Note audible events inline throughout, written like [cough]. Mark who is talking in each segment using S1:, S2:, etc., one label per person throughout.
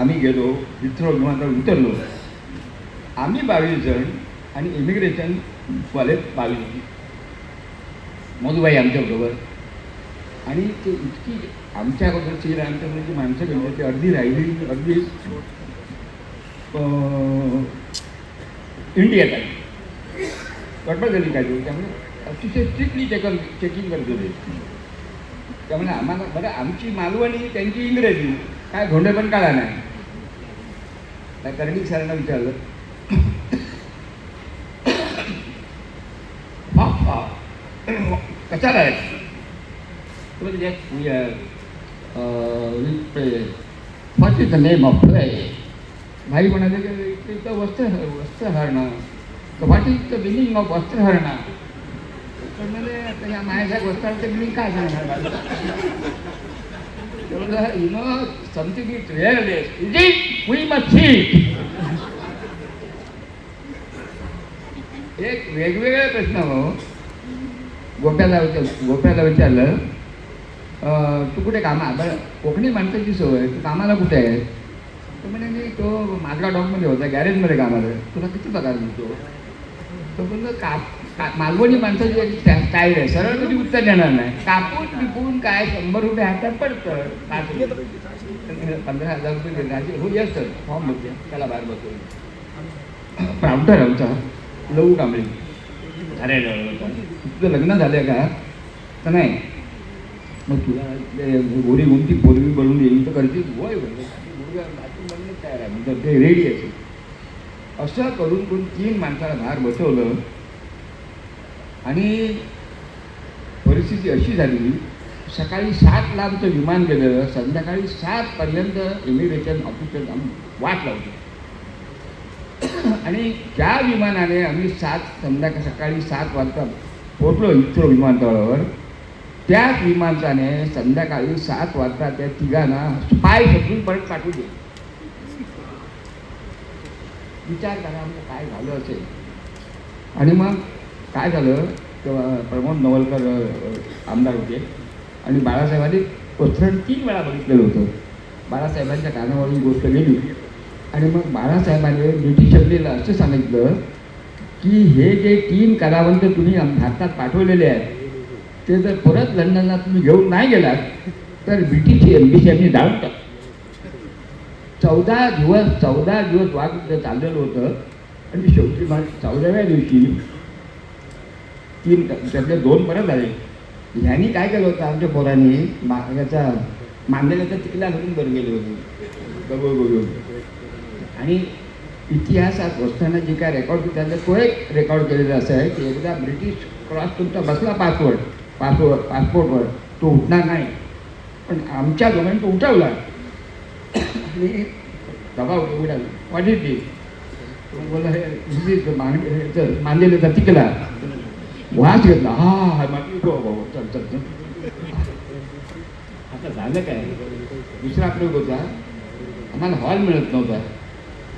S1: आम्ही गेलो हिथ्रो विमानतळ उतरलो. आम्ही बावीस जण आणि इमिग्रेशन वाले बावीस मधुबाई आमच्याबरोबर आणि ते इतकी आमच्या अगोदरची आमच्याबरोबर जी माणसं गेली ती अर्धी राहिली अगदी इंडियात आली गडबड झाली काय त्यामुळे अतिशय स्ट्रिक्टली चेक चेकिंग करत होते त्यामुळे आम्हाला बरं आमची मालवणी त्यांची इंग्रजी. काय घोंडे पण काढा नाही. त्या कर्णिक सरांना विचारलं हा हा कशाला आहे तो म्हणजे we are, uh, we भाई म्हणाले की इथे वस्त्र वस्त्रहरणं what is the meaning of वस्त्रहरणं म्हणाले आता या माझ्या वस्त्राचं मिनिंग काय सांगणार you know something is real is it we must see एक वेगवेगळे प्रश्न हो गोप्याला विचार गोप्याला विचारलं तू कुठे कामा बरं कोकणी माणसाची सोय तू कामाला कुठे आहे तो म्हणे मी तो मागला डॉकमध्ये होता गॅरेजमध्ये कामाला. तुला किती पगार मिळतो तो काप का मालवणी माणसाची जे स्टा- आहे सरळ कधी उत्तर देणार नाही. कापून विकून काय शंभर रुपये हातात पडतं. पाच पंधरा हजार रुपये दिले हो येस सर फॉर्म भरते. त्याला बाहेर बसवलं प्रावटर आमचा. लवू कांबळे. अरे तुझं लग्न झालं का? तर नाही? मग तुला गोरी गोरी गुमती पोरवी बनवून येईल तर करते वय मुलगा तयार आहे. म्हणजे ते रेडी असेल असं करून करून तीन माणसाला बाहेर बसवलं. आणि परिस्थिती अशी झाली सकाळी सातला आमचं विमान गेलेलं संध्याकाळी सातपर्यंत इमिग्रेशन ऑफिसर आम्ही वाट लावतो आणि त्या विमानाने आम्ही सात संध्याकाळ सकाळी सात वाजता पोचलो इथ्रो विमानतळावर. त्याच विमानाने संध्याकाळी सात वाजता त्या तिघांना पाय शोधून परत पाठवू दे विचार करा आमचं काय झालं असेल. आणि मग काय झालं? तेव्हा प्रमोद नवलकर आमदार होते. आणि बाळासाहेबांनी कोथरण तीन वेळा बघितलेलं होतं. बाळासाहेबांच्या कानावर गोष्ट गेली. आणि मग बाळासाहेबांनी ब्रिटिश असेंब्लीला असं सांगितलं की हे जे तीन कलावंत तुम्ही आम- भारतात पाठवलेले आहेत ते जर परत लंडनला तुम्ही घेऊन नाही गेलात तर ब्रिटिश एम्बेसी आम्ही जाळून टाक चौदा दिवस चौदा दिवस वाघ चाललेलं होतं. आणि शेवटी चौदाव्या दिवशी तीन त्यातले दोन परत आले ह्यांनी काय केलं होतं? आमच्या पोरांनी याचा मांदेल्याचा तिकला घालून बरं गेले होते. आणि इतिहासात असताना जे काय रेकॉर्ड त्यातलं तो एक रेकॉर्ड केलेला असं आहे की एकदा ब्रिटिश क्रॉस तुमचा बसला पासवर्ड पासवर्ड पासपोर्टवर तो उठणार नाही. पण आमच्या दोघांनी तो उठवला. आणि दबाव इज दिस बोला हे मांडलेलं तिकला वास घेतला हा हा गो, चल चल चल आता झालं काय दुसरा प्रयोग होता आम्हाला हॉल मिळत नव्हता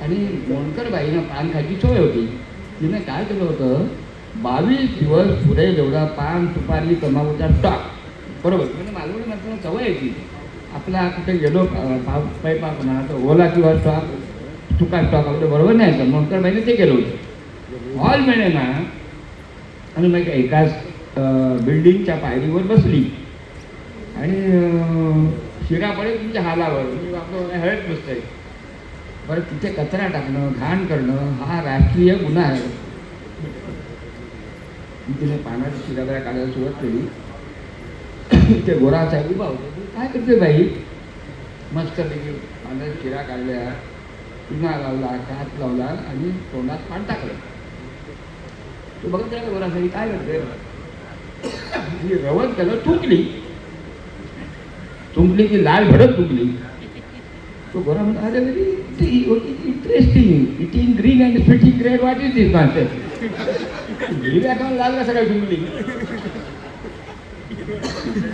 S1: आणि लोणकर बाईनं पान खायची सोय होती तिने काय केलं होतं बावीस दिवस पुढे जेवढा पान सुपारी तंबाखूचा स्टॉक बरोबर म्हणजे मालवणी माणसाला सवय आहे ती आपला कुठे गेलो पाव पैपा म्हणा तर ओला किंवा स्टॉक सुका स्टॉक आपल्या बरोबर नाही तर लोणकर बाईने ते केलं होतं हॉल मिळे ना आणि मग एकाच बिल्डिंगच्या पायरीवर बसली. आणि अं, शिरा पडेल तुमच्या हालावर. म्हणजे आपलं हळद बसतंय बरं तिथे कचरा टाकणं घाण करणं हा राष्ट्रीय गुन्हा आहे. मी तिने शिरा शिराबऱ्या काढायला सुरुवात केली. ते गोरा साहेब उभा होते. काय करते बाई? मस्त पैकी शिरा काढल्या चुना लावला कात लावला आणि तोंडात पान टाकलं. तो बघत राहिला गोरा साहेब काय करते [coughs] रवत त्याला थुंकली थुंकली की लाल भडक थुंकली तो गोरा म्हणतो अरे interesting eating green and spitting red what is this master हिरव्या खाऊन लाल कसं काय थुंकली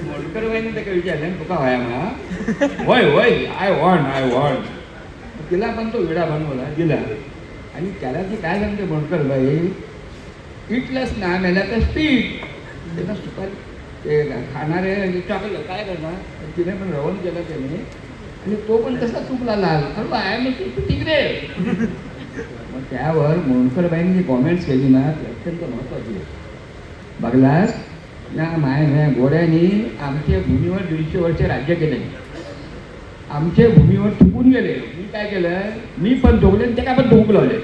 S1: मोडकर बाईने त्याला विचारलं तुका व्हाया म्हणा. होय होय आय वॉन्ट आय वॉन्ट तिला पण तो विडा बनवला दिला. आणि त्याला ती काय सांगते मोडकर बाई? इटलंच ना मेला तर पीठ त्यांना सुपारी ते खाणारे चॉकलेट काय करणार? तर तिने पण रवण केलं त्याने. आणि तो पण तसा चुकला लाल. खरं आय मी तिकडे. मग त्यावर मोणकरबाईंनी जी कॉमेंट्स केली ना ती अत्यंत महत्वाची आहे. बघलास? या माय गोऱ्यांनी आमच्या भूमीवर दीडशे वर्ष राज्य केले. आमच्या भूमीवर थुकून गेले. मी काय केलं? मी पण थोकले आणि ते काय पण थुकू लावले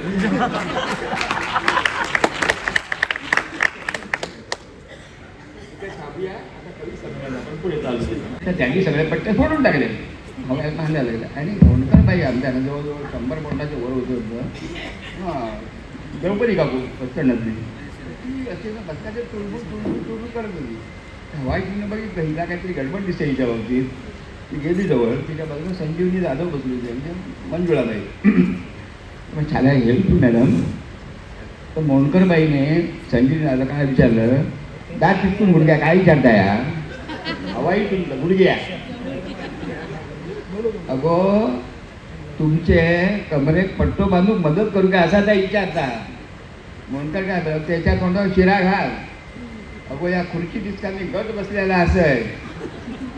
S1: तर त्यांनी सगळे पट्टे फोडून टाकले. हव्यात बांधायला लागले आणि होणकर बाई आमच्यानं जवळजवळ शंभर बोटाचे वर होतं होतं हां द्रौपदी काकू प्रचंडातली ती असे बसकाचे तुळबुळ तुळबुळ तुळबुळ करत होती. हवाई तिने बघितलं हिला काहीतरी गडबड दिसते हिच्या बाबतीत. ती गेली जवळ. तिच्या बाजूला संजीवनी जाधव बसली होती. म्हणजे मंजुळाबाई. मग छान हेल्प मॅडम. तर मोणकरबाईने संजीवनी जाधव काय विचारलं दात तिथून गुडघ्या काय विचारताय हा? तुमचं गुडघ्या अगो तुमचे कमरेत पट्टो बांधून मदत करू का असा त्या विचारता म्हणतात काय त्याच्या तोंडावर शिरा घाल अगो या खुर्ची दिसताना गट बसलेला असं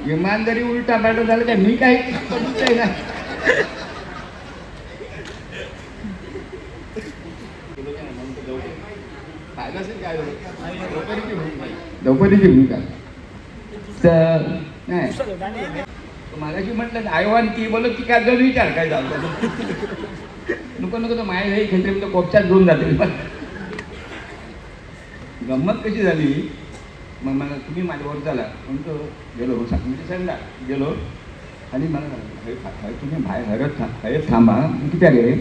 S1: विमान जरी उलटा पालटा झालं तर मी काही करूच ना असेल काय द्रौपदीची भूमिका तर नाही. मागाशी म्हटलं आयवान ती बोलत ती काय जर विचार काय झालं नको नको तर माय नाही खेळते तर कोपच्यात घेऊन जाते. गंमत कशी झाली? मग मला तुम्ही माझ्यावर झाला म्हणतो गेलो म्हणजे सांगा गेलो. आणि मला सांगितलं, "हय, हय, तुम्ही बाहेर हरत हयत थांबा. मी कित्याक रे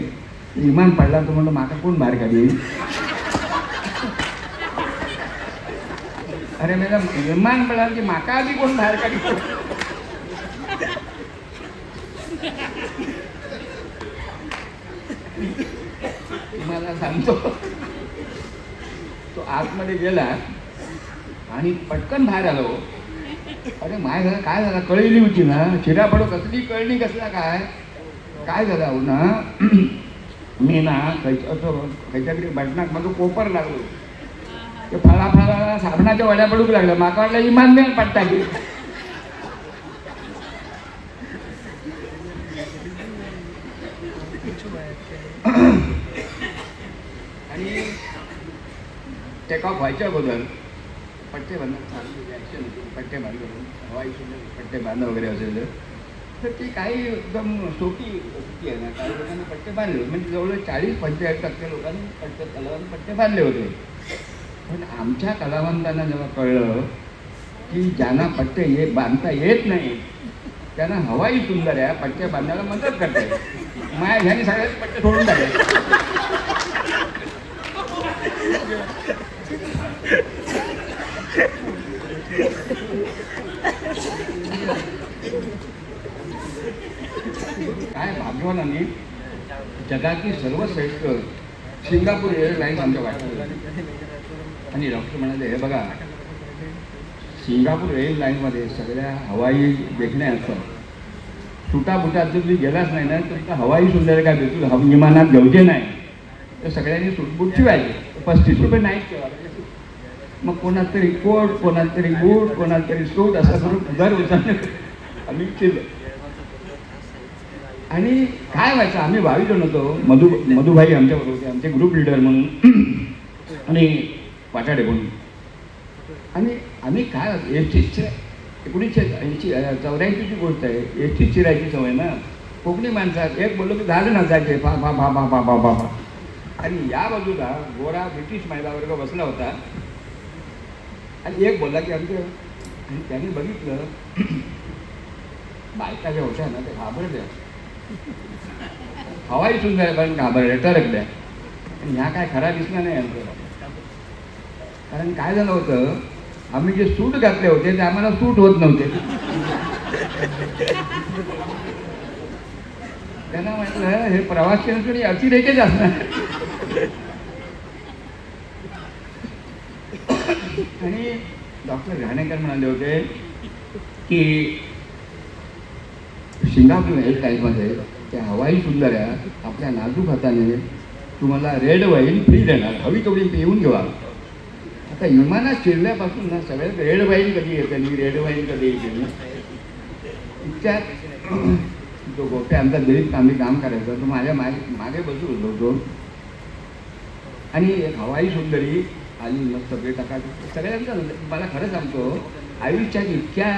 S1: विमान पडला तर म्हणलं माका कोण बाहेर काढी अरे मॅडम विमान पडला की माका आधी कोण बाहेर काढी तुम्हाला सांगतो. तो आतमध्ये गेला आणि पटकन बाहेर आलो. अरे माय झालं काय झालं? कळली होती ना. शिरा पडो कसली कळली कसला काय? काय झालं अहो ना? [clears throat] मी ना खायच्या असं खयच्या तरी बटनाक माझं कोपर लागलो. ते फळा फळा साबणाच्या वड्या पडूक लागल्या. माका वाटलं इमान मेल पडता की आणि टेक ऑफ व्हायच्या अगोदर पट्टे बांधून ॲक्शन म्हणजे पट्टे बांधून हवाई सुंदर पट्टे बांधणं वगैरे असेल तर ती काही एकदम सोपी होती आहे ना. काही लोकांना पट्टे बांधले म्हणजे जवळजवळ चाळीस पंचेचाळीस टक्के लोकांनी पट्टे कलावंत पट्टे बांधले होते. पण आमच्या कलावंतांना जेव्हा कळलं की ज्यांना पट्टे ये बांधता येत नाही त्यांना हवाई सुंदर आहे पट्ट्या बांधायला मदत करते माया ह्याने सगळ्यात पट्टे सोडून टाकले. काय भाग्यवानाने जगातील सर्वश्रेष्ठ सिंगापूर एअरलाईन्स आमच्या वाटत आणि डॉक्टर म्हणाले हे बघा सिंगापूर एअरलाईनमध्ये सगळ्या हवाई देखण्या असतात. सुटाबुटात जर तुम्ही गेलाच नाही ना तर हवाई सुंदर काय भेटू? हव विमानात घेऊचे नाही. तर सगळ्यांनी सुटबूट शिवायचे पस्तीस रुपये नाही ठेवा मग कोणात तरी कोट कोणात तरी बूट कोणात तरी सूट असं करून दर वर्षाने आम्ही केलं आणि काय व्हायचं? आम्ही भावी जण होतो. मधु मधुभाई आमच्याबरोबर होते. आमचे ग्रुप लिडर म्हणून. [clears throat] आणि पाटाडे म्हणून. आणि आम्ही काय एसटीच्या एकोणीसशे ऐंशी चौऱ्याऐंशीची गोष्ट आहे. एसटी चिरायची सवय ना. कोकणी माणसात एक बोललो की झालं ना जायचे. बा बा बा बा बा बा आणि या बाजूला गोरा ब्रिटिश महिला वर्ग बसला होता. आणि एक बोलला की आमचं आणि त्याने बघितलं बायका ज्या होत्या ना ते घाबरल्या हवाई सुद्धा पण घाबरल्या टरकल्या आणि ह्या काय खरा दिसला नाही आमचं कारण काय झालं होतं आम्ही जे सूट घातले होते ते आम्हाला सूट होत नव्हते. त्यांना म्हटलं हे प्रवासी नसून अतिरेकेच असणार आणि डॉक्टर घाणेकर म्हणाले होते की सिंगापूर टाईपमध्ये त्या हवाई सुंदर आहे आपल्या नाजूक हाताने तुम्हाला रेड वाईन फ्री देणार. हवी तेवढी येऊन घेवा. आता विमानात शिरल्यापासून ना सगळ्यात रेड वाईन कधी येते मी रेड वाईन कधी येते नाही इतक्यात तो गोपे आमचा दरीत आम्ही काम करायचो. तो माझ्या मागे मागे बसू होतो तो आणि एक हवाई सुंदरी आली मस्त टाका सगळ्यांचा मला खरं सांगतो आयुष्यात इतक्या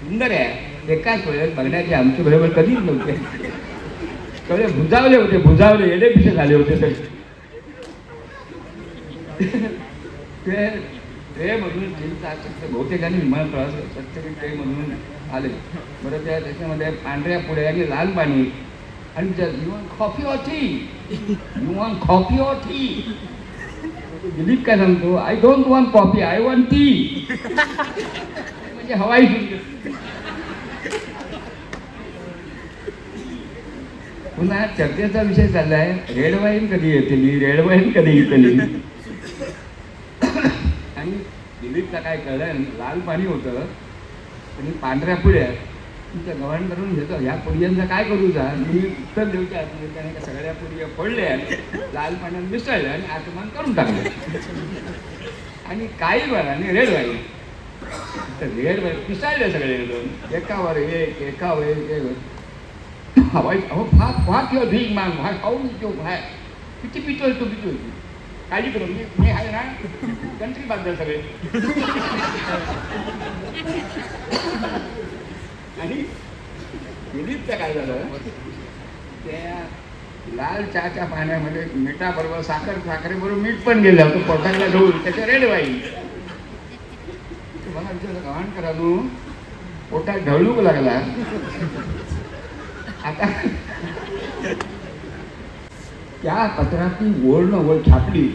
S1: सुंदर आहे. एकाच वेळेस बघण्याचे आमच्या बरोबर कधीच नव्हते. सगळे भुजावले होते भुजावले येडे झाले होते सगळे ते ते म्हणून बहुतेकांनी विमान प्रवास प्रत्येक ते म्हणून आले. बरं त्या त्याच्यामध्ये पांढऱ्या पुढे आणि लाल पाणी. आणि you coffee or tea you coffee or Dilip काय सांगतो? I don't want coffee I want tea म्हणजे हवाई पुन्हा चर्चेचा विषय चाललाय. रेड वाईन कधी येते रेड वाईन कधी येते दिलीपला काय कळलं लाल पाणी होतं आणि पांढऱ्या पुढ्या तुमच्या गव्हाण करून घेतो. ह्या पुडियांचा काय करू जा? मी उत्तर देऊच्या आतमध्ये त्याने सगळ्या पुडिया पडल्या लाल पाण्यात मिसळल्या आणि आत्मान करून टाकलं. आणि काही वेळा आणि रेड वाई तर रेड वाई पिसाळले सगळे एकदम एकावर एक एकावर एक एक हवाई अहो फा फा किंवा भीक माग भाग खाऊन तो भाय किती पितोय तो पितोय? काळजी करू मी मी आहे ना कंट्री बांधलं सगळे. आणि दिलीपचं काय झालं? त्या लाल चहाच्या पाण्यामध्ये मिठाबरोबर साखर साखरेबरोबर मीठ पण गेलं. होतं पोटाला घेऊन त्याच्या रेड वाईन मला विचारलं गव्हाण करा तू. पोटात ढवळूक लागला. आता त्या पत्रातली ओळ न ओळ छापली.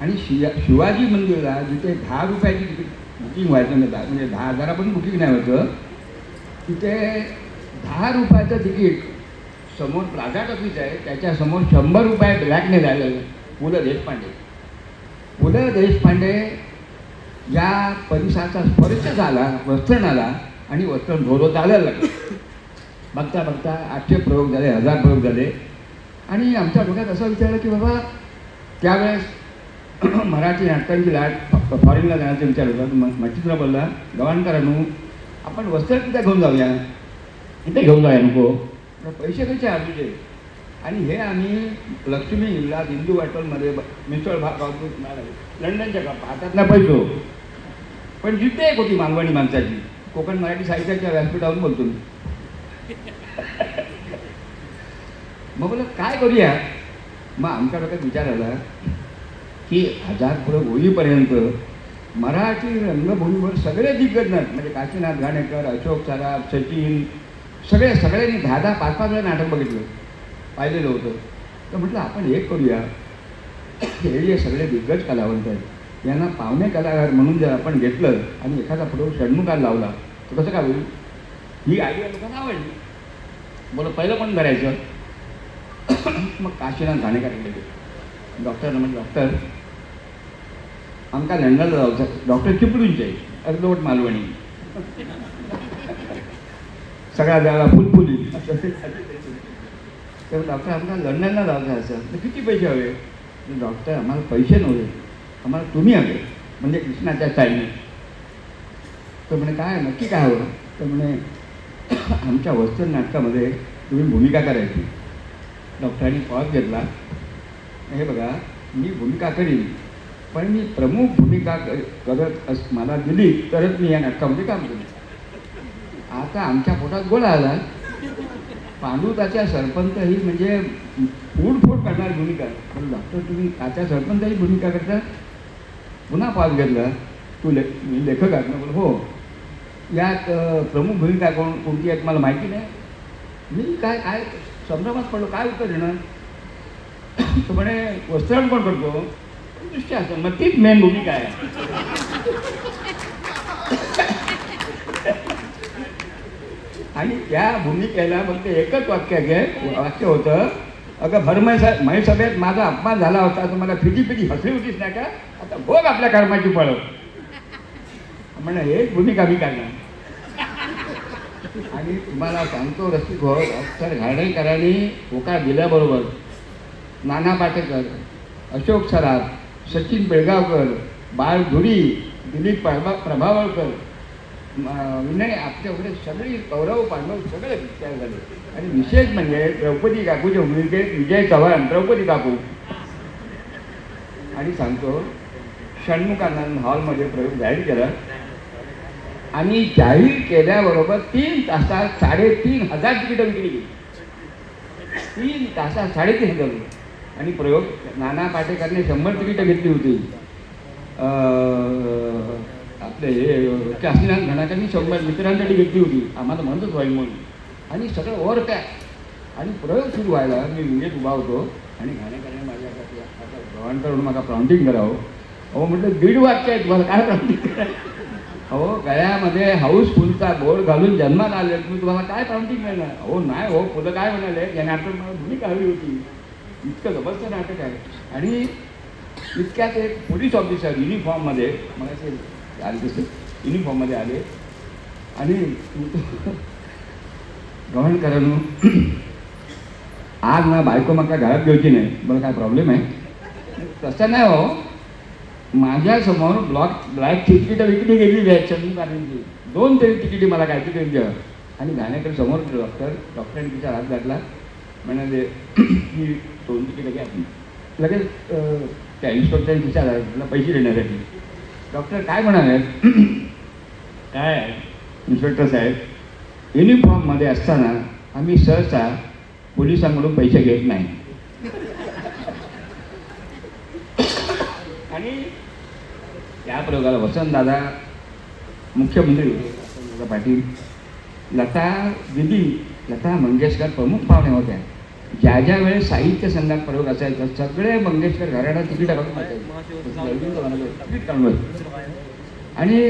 S1: आणि शिया शिवाजी मंदिरला जिथे दहा रुपयाची तिकीट बुकिंग व्हायचं नाही दहा- म्हणजे दहा हजारापर्यंत बुकिंग नाही व्हायचं तिथे दहा रुपयाचं तिकीट समोर प्लाझा टॉकीज आहे त्याच्यासमोर शंभर रुपये ब्लॅकने झालेलं पु ल देशपांडे. पु ल देशपांडे या परिसराचा स्पर्श झाला वस्त्रणाला आणि वस्त्रण धोरो चालायला लागलं बघता बघता आठशे प्रयोग झाले हजार प्रयोग झाले. आणि आमच्या डोक्यात असं विचारलं की बाबा त्यावेळेस [clears throat] मराठी नाटकांची लाट फॉरेनला जाण्याचा विचार होता. म मच्छिंद्र बोलला गव्हाणकरांनू आपण वस्त्र तिथे घेऊन जाऊया. इथे घेऊन जाऊया नको. पैसे कसे आहे तुझे आणि हे आम्ही लक्ष्मी हिल्ला हिंदू हॉटेलमध्ये मिसळ भाग लंडनच्या का हातात ना पैसो. पण जिद्द एक होती मालवणी माणसाची? कोकण मराठी साहित्याच्या व्यासपीठावरून बोलतो मी. मग बोला काय करूया? मग आमच्या डोक्यात विचार आला की हजार पुढं होईपर्यंत मराठी रंगभूमीवर सगळे दिग्गज नट म्हणजे काशीनाथ घाणेकर अशोक सराफ सचिन सगळे सगळ्यांनी दहा दहा पाच पाच वेळा नाटक बघितलं पाहिलेलं होतं. तर म्हटलं आपण एक करूया. हे जे सगळे दिग्गज कलावंत आहेत यांना पाहुणे कलाकार म्हणून जर आपण घेतलं आणि एखादा फोटो षण्मुखात लावला तर कसं काय होईल? ही आयडिया लोकांना आवडली. बोला पहिलं कोण करायचं? मग काशीनाथ घाणेकर गेले. डॉक्टरना म्हणजे डॉक्टर. आमका लंडनला जायचं डॉक्टर चिपडून चिपळूणचे अर्धवट मालवणी. सगळ्या जागा फुलफुली. तर डॉक्टर आमका लंडनला जायचं असं. तर किती पैसे हवे? डॉक्टर आम्हाला पैसे नव्हते. आम्हाला तुम्ही हवे. म्हणजे कृष्णाच्या चालणे तर म्हणे काय नक्की काय हवं? तर म्हणे आमच्या वस्त्र नाटकामध्ये तुम्ही भूमिका करायची. डॉक्टरांनी पॉज घेतला. हे बघा मी भूमिका करीन पण मी प्रमुख भूमिका करत अस मला दिली तरच मी या नाटकामध्ये काम करेन. आता आमच्या पोटात गोळा आला. पांडुताच्या सरपंच ही म्हणजे फूड फूड करणारी भूमिका. पण डॉक्टर तुम्ही काच्या सरपंच ही भूमिका करता? पुन्हा पॉज घेतला. तू ले मी लेखक आहे ना बोल हो यात प्रमुख भूमिका कोण कोणती आहे मला माहिती नाही. मी काय काय संभ्रमात पडलो काय उत्तर देणार? [coughs] तो म्हणे वस्त्रण कोण करतो? दृष्टी असं मग तीच मेन भूमिका आहे. [coughs] आणि त्या भूमिकेला फक्त एकच वाक्य घे वाक्य होतं अगं भरमय स माझा अपमान झाला होता तर मला फिटी फिटी हसली होतीच नाही का? आता भोग आपल्या कर्माची पळव म्हणणं हेच भूमिका मी काढणार आणि तुम्हाला सांगतो रस्ती भाऊ डॉक्टर घाणेकरांनी होकार दिल्याबरोबर नाना पाटेकर अशोक सराफ सचिन बेळगावकर बाळ धुरी दिलीप प्रभा प्रभावळकर. विनय आपल्याकडे सगळी कौरव पांडव सगळे विचार झाले. आणि विशेष म्हणजे द्रौपदी काकूच्या मुलगे विजय चव्हाण द्रौपदी काकू. आणि सांगतो षण्मुखानंद हॉलमध्ये प्रयोग जाहीर केला. आणि जाहीर केल्याबरोबर तीन तासात साडेतीन हजार तिकीटं विकली गेली. तीन तासात साडेतीन हजार आणि प्रयोग नाना पाटेकरने शंभर तिकीटं घेतली होती. आपले हे काशीनाथ घणाकांनी शंभर मित्रांसाठी घेतली होती. आम्हाला म्हणतच होईल म्हणून. आणि सगळं ओवर काय आणि प्रयोग सुरू व्हायला मी विंगेत उभा होतो. आणि घाणेकरांनी माझ्यासाठी आता भगवान करून मला प्राउंटिंग करावं. अहो म्हटलं दीड वाक्य आहे तुम्हाला काय प्राउंटिंग करायचं? अहो गळ्यामध्ये हाऊसफुलचा गोड घालून जन्मात आले तुम्ही तुम्हाला काय काउंटिंग मिळणार? अहो नाही हो फुलं काय म्हणाले? या नाटक मला भूमिका हवी होती. इतकं जबरदस्त नाटक आहे. आणि इतक्यात एक पोलीस ऑफिसर युनिफॉर्ममध्ये मला ते आले तसे युनिफॉर्ममध्ये आले. आणि [laughs] ग्रहण करणं [clears throat] आज ना बायको मका घरात घेऊची नाही. मला काय प्रॉब्लेम आहे? तसं नाही हो. माझ्यासमोर ब्लॉक ब्लॅक तिकीटं विकली गेलेली आहे चंदूकारांची दोन तरी तिकिटी मला काय तिकीट द्या. आणि गाण्याकडे समोर डॉक्टर डॉक्टरांनी तिचा हात घातला म्हणाले [clears throat] की दोन तिकीटं घ्या लगेच त्या इन्स्पेक्टरने विचारला तुला पैसे देण्यासाठी. डॉक्टर काय म्हणाले? [clears throat] काय आहे? इन्स्पेक्टर साहेब युनिफॉर्ममध्ये असताना आम्ही सहसा पोलिसांकडून पैसे घेत नाही. आणि त्या प्रयोगाला वसंतदादा मुख्यमंत्री वसंतदादा पाटील लता दिदी लता मंगेशकर प्रमुख पाहुण्या होत्या ज्या ज्या वेळेस साहित्य संघात प्रयोग असायचा सगळे मंगेशकर घराणा तिकीट काढून तिकीट काढून आणि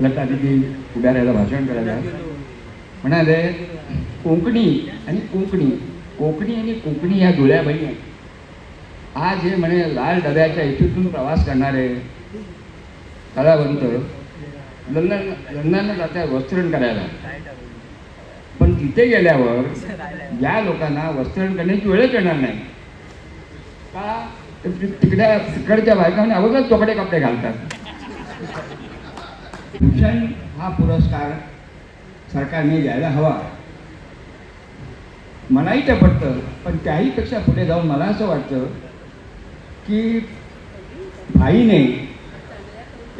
S1: लता दिदी उभ्या राहायला भाषण करायला. म्हणाले कोकणी आणि कोकणी कोकणी आणि कोकणी या जुळ्या बहिणी आहेत. आज हे म्हणे लाल डब्याच्या इथून प्रवास करणारे कलावंत लंडन लंडनला जातात वस्त्रण करायला. पण तिथे गेल्यावर या लोकांना वस्त्रण करण्याची वेळच येणार नाही. का? तिकड्या तिकडच्या बायकांनी अगोदर चोकडे कपडे घालतात. भूषण हा पुरस्कार सरकारने द्यायला हवा. मलाही ते पटतं पण त्याहीपेक्षा पुढे जाऊन मला असं वाटतं की भाईने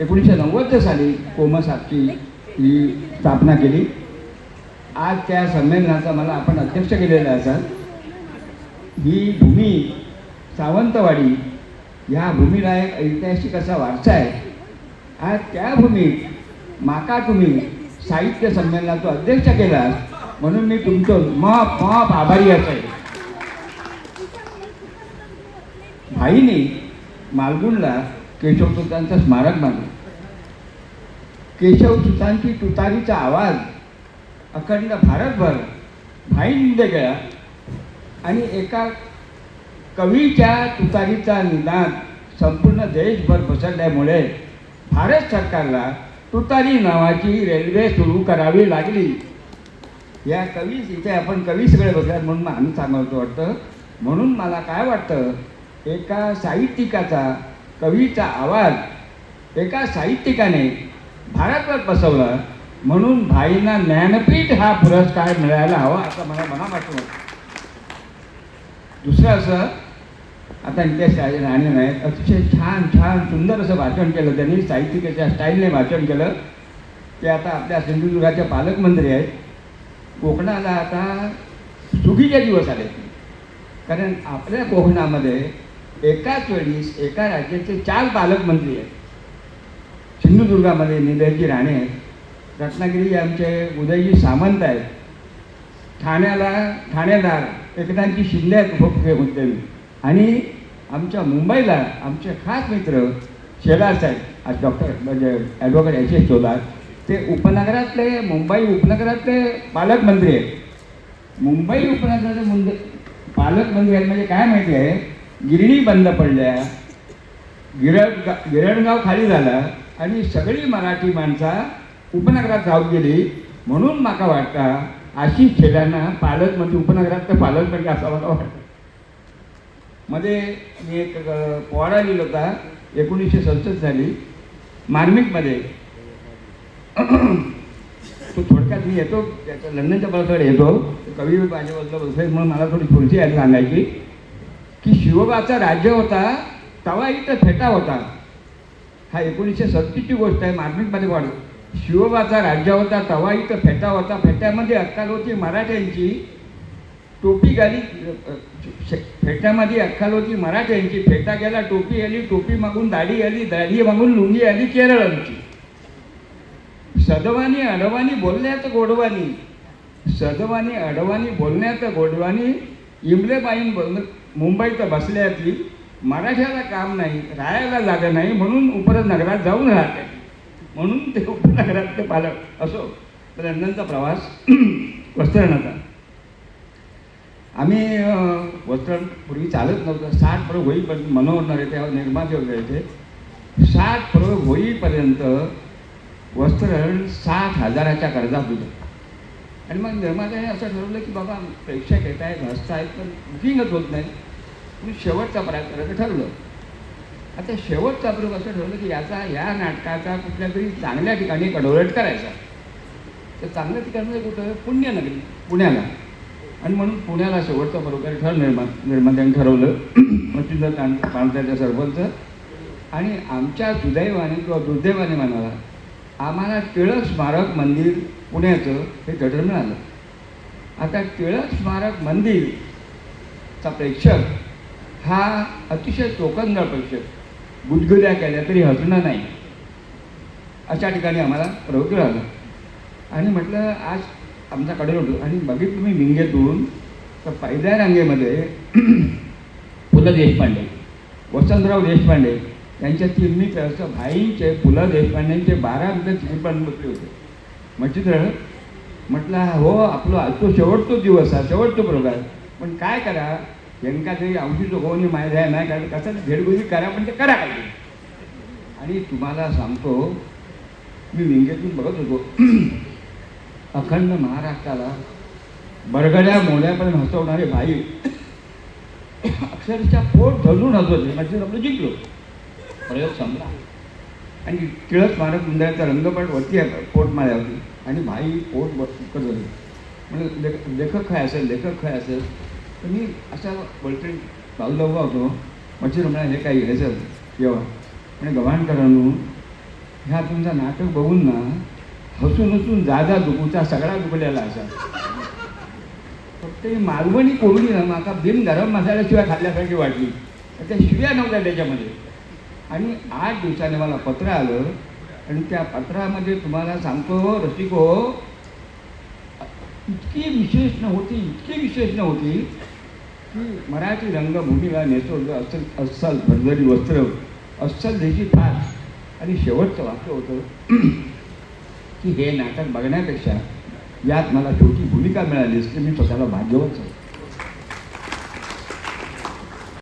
S1: एकोणीसशे नव्वद साली कोमसापची ही स्थापना केली. आज त्या संमेलनाचा मला आपण अध्यक्ष केलेला असाल ही भूमी सावंतवाडी ह्या भूमीला एक ऐतिहासिक असा वारसा आहे. आज त्या भूमीत माका तुम्ही साहित्य संमेलनाचा अध्यक्ष केला म्हणून मी तुमचं म माप आभारी असेल आईने मालगुणला केशवसुतांचं स्मारक बांधलं. केशवसुतांची तुतारीचा आवाज अखंड भारतभर भाईंद गेला आणि एका कवीच्या तुतारीचा निदान संपूर्ण देशभर पसरल्यामुळे भारत सरकारला तुतारी नावाची रेल्वे सुरू करावी लागली. या कवी इथे आपण कवी सगळे बसल्यात म्हणून आम्ही सांगतो वाटतं. म्हणून मला काय वाटतं एका साहित्यिकाचा कवीचा आवाज एका साहित्यिकाने भारतभर बसवला म्हणून भाईंना ज्ञानपीठ हा पुरस्कार मिळायला हवा असं मला मनापासून वाटतं. दुसरं असं आता नितेश राजे राणे नाहीत अतिशय छान छान सुंदर असं भाषण केलं त्यांनी साहित्यिकाच्या स्टाईलने भाषण केलं. ते आता आपल्या सिंधुदुर्गाचे पालकमंत्री आहेत. कोकणाला आता सुगीचे दिवस आले कारण आपल्या कोकणामध्ये एकाच वेळीस एका राज्याचे चार पालकमंत्री आहेत. सिंधुदुर्गामध्ये निलेशजी राणे आहेत. रत्नागिरी आमचे उदयजी सामंत आहेत. ठाण्याला ठाणेदार एकनाथजी शिंदे आहेत उपमुख्यमंत्री आणि आमच्या मुंबईला आमचे खास मित्र शेलार साहेब आज डॉक्टर म्हणजे ॲडव्होकेट एच एस चोलार ते उपनगरातले मुंबई उपनगरातले पालकमंत्री आहेत. मुंबई उपनगराचे मुंबई पालकमंत्री आहेत म्हणजे काय माहिती आहे? गिरणी बंद पडल्या गिरड गिरणगाव खाली झाला आणि सगळी मराठी माणसा उपनगरात जाऊ गेली. म्हणून माका वाटता खेड्यांना खेळांना म्हणजे उपनगरात तर पालक म्हणजे असा मला वाटतं. मध्ये मी एक पोवाडा लिहिला होता एकोणीसशे सदसष्ट साली. मार्मिकमध्ये. तो थोडक्यात मी येतो त्याच्या लंडनच्या परतकडे येतो. कवी माझ्याबद्दल बसले म्हणून मला थोडी खुर्ची आहे सांगायची. की शिवबाचा राज्य होता तवा इथं फेटा होता. हा एकोणीसशे सत्तीसची गोष्ट आहे मार्मिकमध्ये वाढ शिवबाचा राज्य होता तवा इथं फेटा होता. फेट्यामध्ये अक्कालोची मराठ्यांची. टोपी गाली फेट्यामध्ये अक्कालोची मराठ्यांची. फेटा गेला टोपी आली टोपी मागून दाढी आली दाढी मागून लुंगी आली केरळांची. सदवानी अडवाणी बोलण्यात गोडवानी. सदवानी अडवाणी बोलण्यात गोडवानी. इमलेबाईन बोल मुंबईत बसल्यातली मराठ्याला काम नाही राहायला जागा नाही म्हणून उपनगरात जाऊन राहते. म्हणून ते उपनगरात ते पालक. असो तर लंडनचा प्रवास [clears throat] वस्त्रणाचा. आम्ही वस्त्रण पूर्वी चालत नव्हतं. साठ प्रयोग होईपर्यंत मनोहरणारे तेव्हा निर्माते वगैरे येते साठ प्रयोग होईपर्यंत वस्त्रण साठ हजाराच्या कर्जात होतं. आणि मग निर्मात्याने असं ठरवलं की बाबा प्रेक्षक येत आहेत हसत आहेत पण बुकिंगच होत नाही. मी शेवटचा प्रयोग करायचं ठरलं आता शेवटचा प्रयोग असं ठरवलं की याचा या नाटकाचा कुठल्या तरी चांगल्या ठिकाणी कडवलट करायचा. तर चांगल्या ठिकाण म्हणजे कुठं? पुण्यनगरी पुण्याला. आणि म्हणून पुण्याला शेवटचा बरोबर ठर निर्मा निर्मात्याने ठरवलं. [clears throat] मच्छिंद्र तां पाणत्याच्या सरपंच आणि आमच्या सुदैवाने किंवा दुर्दैवाने म्हणाला आम्हाला टिळक स्मारक मंदिर पुण्याचं हे जठर मिळालं. आता टिळक स्मारक मंदिरचा प्रेक्षक हा अतिशय चोकंदळ प्रेक्षक. गुदगुद्या केल्या तरी हसणं नाही. अशा ठिकाणी आम्हाला प्रवृत्त आलं आणि म्हटलं आज आमचा कडेल होतो. आणि बघितलं मी मिंगेतून तर पहिल्या रांगेमध्ये [clears throat] पु ल देशपांडे. वसंतराव देशपांडे. यांच्या तिन्ही असं भाईंचे पु ल देशपांडेंचे बारा मिनिटं चित्रपट बसले होते. म्हणजे मच्छिद्र म्हटलं हो आपलं आज तो शेवटतो दिवस हा शेवटतो प्रोग्राम पण काय करा यांका तरी औषधी होऊन माहीत आहे नाही कारण कसं भेडगुजी करा पण ते करा काय आणि तुम्हाला सांगतो मी विंगेतून बघत होतो. [clears throat] अखंड महाराष्ट्राला बरगड्या मोड्यापर्यंत हसवणारे भाई अक्षरशः पोट धरून हसवते म्हणजे आपलं जिंकलो. प्रयोग संपला. आणि टिळक स्मारक मंदिराचा रंगपट वरती आहे पोट आणि भाई पोट करत होते म्हणजे लेख लेखक काय असेल लेखक काय असेल तर मी असा बळतरी चालू उभा होतो. मच्छी रुग्णा हे काही घ्यायचं केव्हा? आणि गव्हाणकरांनो ह्या तुमचा नाटक बघून ना हसून हसून जादा दुखूचा सगळा दुखलेला असा फक्त ही मालवणी कोंबडी ना माका बिन गरम मसाल्याशिवाय खाल्ल्यासारखी वाटली. त्या शिव्या नव्हत्या त्याच्यामध्ये. आणि आठ दिवसाने मला पत्र आलं आणि त्या पत्रामध्ये तुम्हाला सांगतो हो, रसिको हो, इतकी विशेष नव्हती इतकी विशेष नव्हती की मराठी रंगभूमीला नेसवलं अस्सल अस्सल भरभरी वस्त्र अस्सल देशी फास आणि शेवटचं वाक्य होतं [clears throat] की हे नाटक बघण्यापेक्षा यात मला छोटी भूमिका मिळाली असते मी स्वतःला भाग्यवत आहे